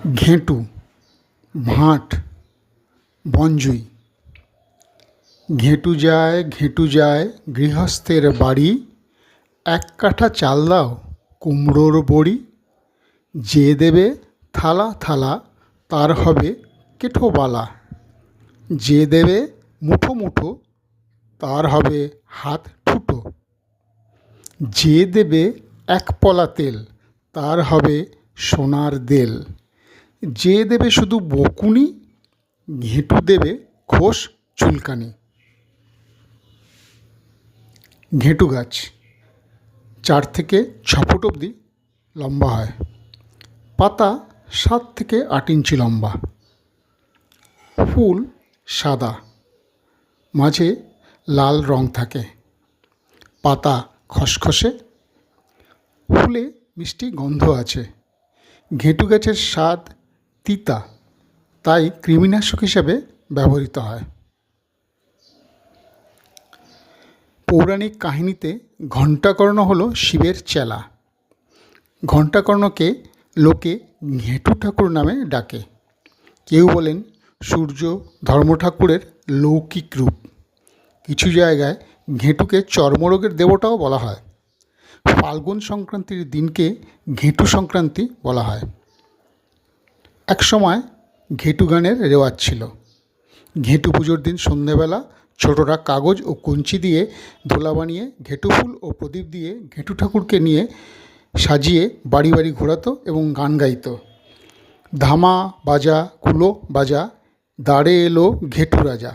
ঘেঁটু, ভাঁট, বনজুই। ঘেঁটু যায় ঘেঁটু যায়, গৃহস্থের বাড়ি, এক কাঠা চাল দাও, কুমড়োর বড়ি। যে দেবে থালা থালা, তার হবে কেঠোবালা যে দেবে মুঠো মুঠো, তার হবে হাত ঠুটো যে দেবে এক পলা তেল, তার হবে সোনার দেল। যে দেবে শুধু বকুনি, ঘেঁটু দেবে ঘোষ চুলকানি। ঘেঁটু গাছ চার থেকে ছ ফুট অবধি লম্বা হয়। পাতা সাত থেকে আট ইঞ্চি লম্বা। ফুল সাদা। মাঝে লাল রং থাকে। পাতা খসখসে। ফুলে মিষ্টি গন্ধ আছে। ঘেঁটু গাছের স্বাদ তিতা, তাই কৃমিনাশক হিসাবে ব্যবহৃত হয়। পৌরাণিক কাহিনীতে ঘণ্টাকর্ণ হলো শিবের চেলা। ঘণ্টাকর্ণকে লোকে ঘেঁটু ঠাকুর নামে ডাকে। কেউ বলেন সূর্য ধর্ম ঠাকুরের লৌকিক রূপ। কিছু জায়গায় ঘেঁটুকে চর্মরোগের দেবতাও বলা হয়। ফাল্গুন সংক্রান্তির দিনকে ঘেঁটু সংক্রান্তি বলা হয়। এক সময় ঘেঁটু গানের রেওয়াজ ছিল। ঘেঁটু পুজোর দিন সন্ধেবেলা ছোটরা কাগজ ও কঞ্চি দিয়ে দোলা বানিয়ে ঘেঁটু ফুল ও প্রদীপ দিয়ে ঘেঁটু ঠাকুরকে নিয়ে সাজিয়ে বাড়ি বাড়ি ঘোরাতো এবং গান গাইত। ধামা বাজা, কুলো বাজা, দাঁড়ে এলো ঘেঁটু রাজা।